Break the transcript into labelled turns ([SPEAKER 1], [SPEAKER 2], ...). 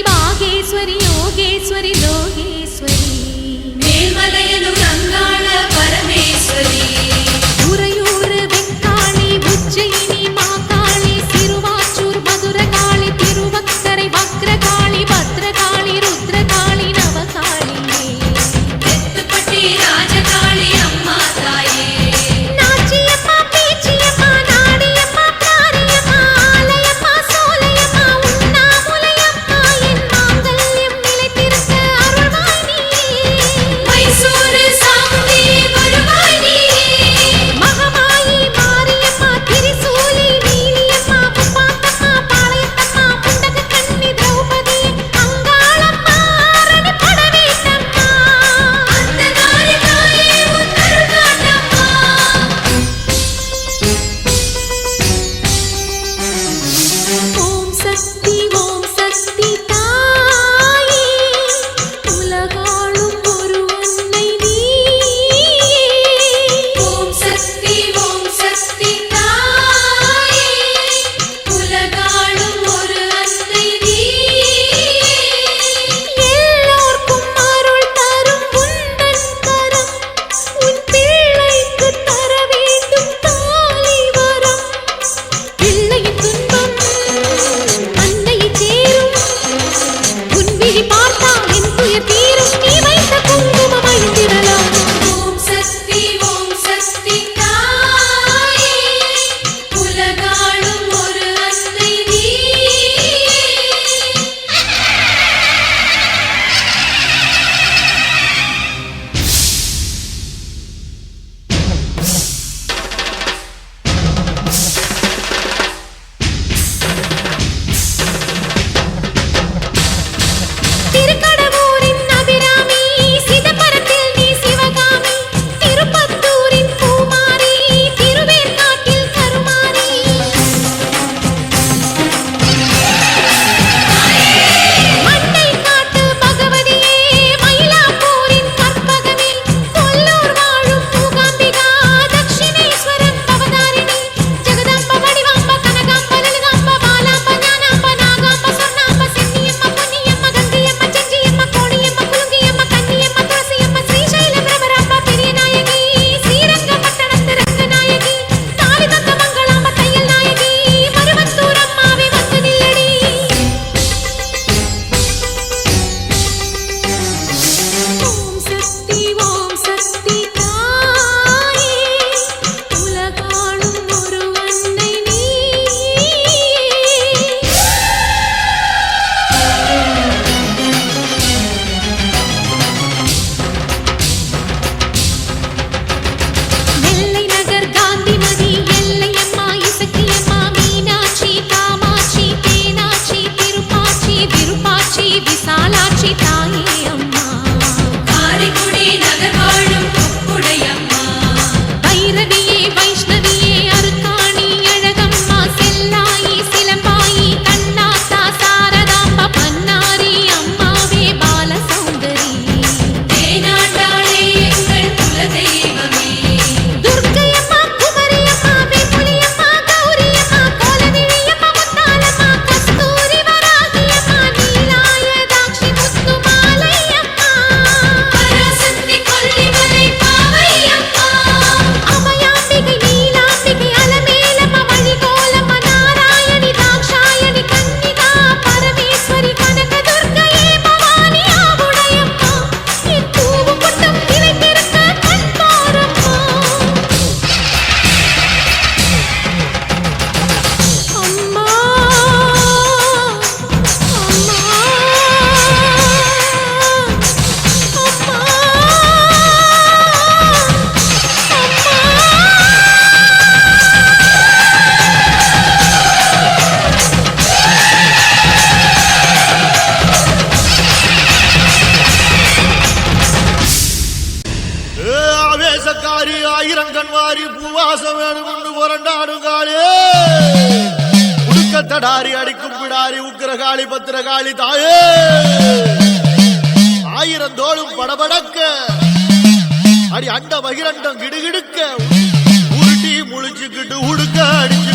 [SPEAKER 1] மாகேஸ்வரி கொடாரி அடிக்கும் பிடாரி உக்கிரகாளி பத்திரகாளி தாயே! ஆயிரம் தோளும் படபடக்க. அடி அண்ட பகிரண்டம் கிடுகிடுக்க.
[SPEAKER 2] உருட்டி முழிச்சுக்கிட்டு உடுக்க அடிச்சு